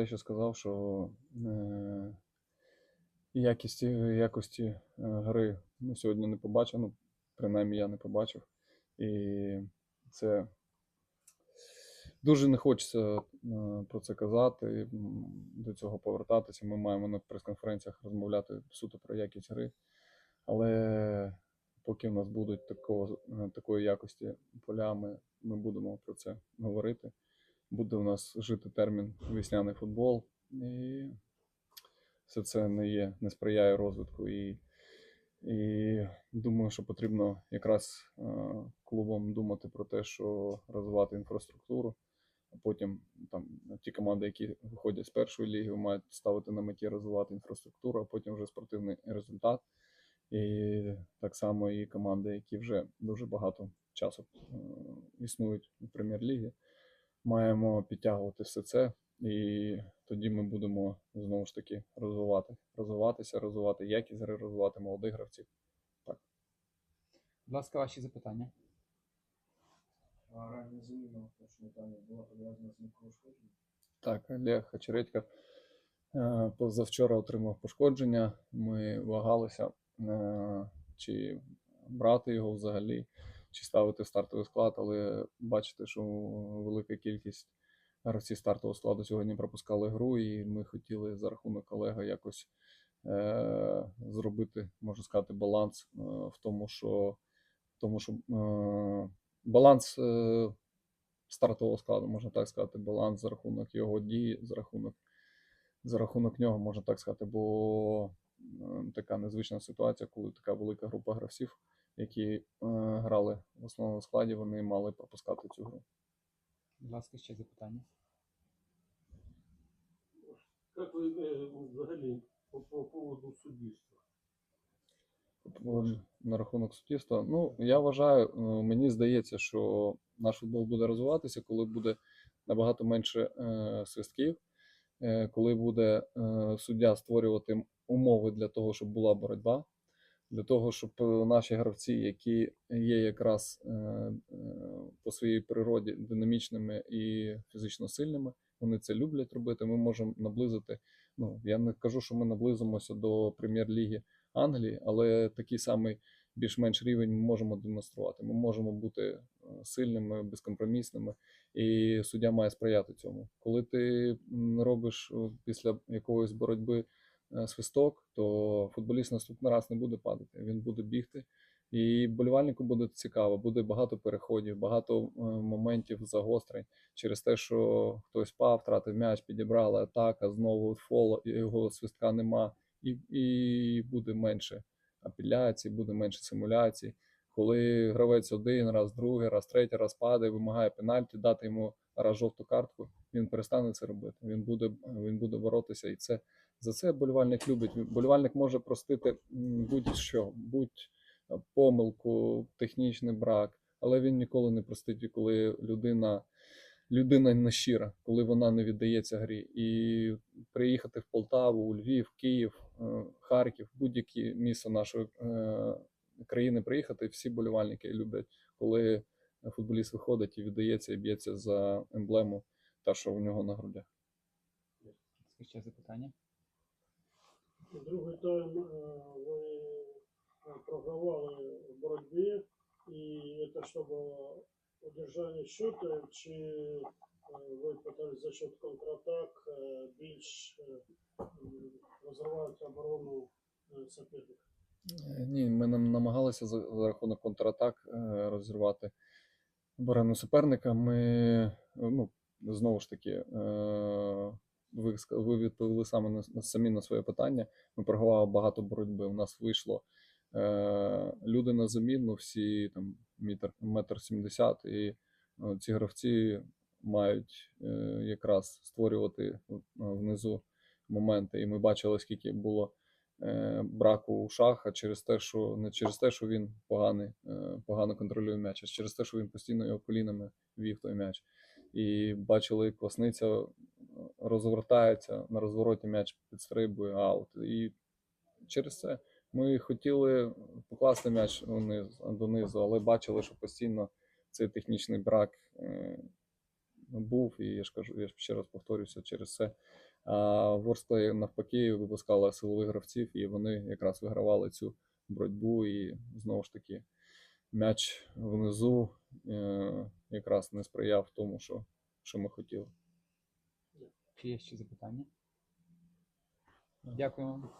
Я ще сказав, що е, якісті, якості е, гри ми сьогодні не побачив, ну, принаймні я не побачив. І це дуже не хочеться е, про це казати, до цього повертатися. Ми маємо на прес-конференціях розмовляти суто про якість гри. Але поки в нас будуть такого, е, такої якості поля, ми, ми будемо про це говорити. Буде у нас жити термін весняний футбол, і все це не є, не сприяє розвитку. І, і думаю, що потрібно якраз е, клубам думати про те, що розвивати інфраструктуру. А потім там ті команди, які виходять з першої ліги, мають ставити на меті розвивати інфраструктуру, а потім вже спортивний результат. І так само і команди, які вже дуже багато часу е, існують у прем'єр-лігі, маємо підтягувати все це, і тоді ми будемо знову ж таки розвивати, розвиватися, розвивати якість гри, розвивати молодих гравців. Так. Будь ласка, ваші запитання. А ранее замена в прошлом повязана с микроушкодженням. Так, Олег Хачередько е, позавчора отримав пошкодження. Ми вагалися, е, чи брати його взагалі, чи ставити стартовий склад, але бачите, що велика кількість гравців стартового складу сьогодні пропускали гру, і ми хотіли за рахунок Олега якось е, зробити, можна сказати, баланс е, в тому, що, тому, що е, баланс. Е, стартового складу, можна так сказати, баланс за рахунок його дії, за рахунок, за рахунок нього, можна так сказати, бо е, така незвична ситуація, коли така велика група гравців, які е, грали в основному складі, вони мали пропускати цю гру. Будь ласка, ще запитання. Как вы э, взагалі по, по поводу суддівства? На рахунок суддівства. Ну, я вважаю, е, мені здається, що наш футбол буде розвиватися, коли буде набагато менше е, свистків, е, коли буде е, суддя створювати умови для того, щоб була боротьба, для того, щоб е, наші гравці, які є якраз е, е, по своїй природі динамічними і фізично сильними, вони це люблять робити. Ми можемо наблизити. Ну, я не кажу, що ми наблизимося до прем'єр-ліги Англії, але такий самий більш-менш рівень ми можемо демонструвати. Ми можемо бути сильними, безкомпромісними, і суддя має сприяти цьому. Коли ти робиш після якоїсь боротьби свисток, то футболіст наступний раз не буде падати, він буде бігти. І болівальнику буде цікаво, буде багато переходів, багато е, моментів загострень через те, що хтось впав, втратив м'яч, підібрали атака, знову фол, його свистка нема, і, і буде менше апеляцій, буде менше симуляцій. Коли гравець один раз, другий раз, третій раз падає, вимагає пенальті, дати йому раз жовту картку, він перестане це робити. Він буде, він буде боротися. І це за це болівальник любить. Болівальник може простити будь-що, будь помилку, технічний брак, але він ніколи не простить, коли людина. Людина не щира, коли вона не віддається грі. І приїхати в Полтаву, у Львів, Київ, е, Харків, будь-які місто нашої е, країни приїхати, всі болівальники люблять, коли футболіст виходить і віддається і б'ється за емблему, та що у нього на грудях. Ще запитання. Другий тайм е, ви е, програвали в боротьбі, і це щоб удержання счета, чи е, ви пытались за счет контратак більш розривати оборону суперника? Е, Ні, ми нам намагалися за, рахунок контратак розірвати оборону суперника. Ми ну, знову ж таки, ви, ви відповіли саме на, на- самі на своє питання. Ми програвали багато боротьби. У нас вийшло е, люди на заміну, всі там метр, метр сімдесят, і е, ці гравці мають е, якраз створювати е, внизу моменти. І ми бачили, скільки було е, браку у шаха через те, що не через те, що він поганий, е, погано контролює м'яч, а через те, що він постійно його колінами вів той м'яч. І бачили, як Квасниця розвертається на розвороті м'яч підстрибує аут. І через це ми хотіли покласти м'яч вниз, донизу, але бачили, що постійно цей технічний брак е, був. І я ж кажу, я ще раз повторюся, через це А Ворскла навпаки випускала силових гравців, і вони якраз вигравали цю боротьбу. І знову ж таки, м'яч внизу е, якраз не сприяв тому, що, що ми хотіли. Чи є ще запитання? Дякую.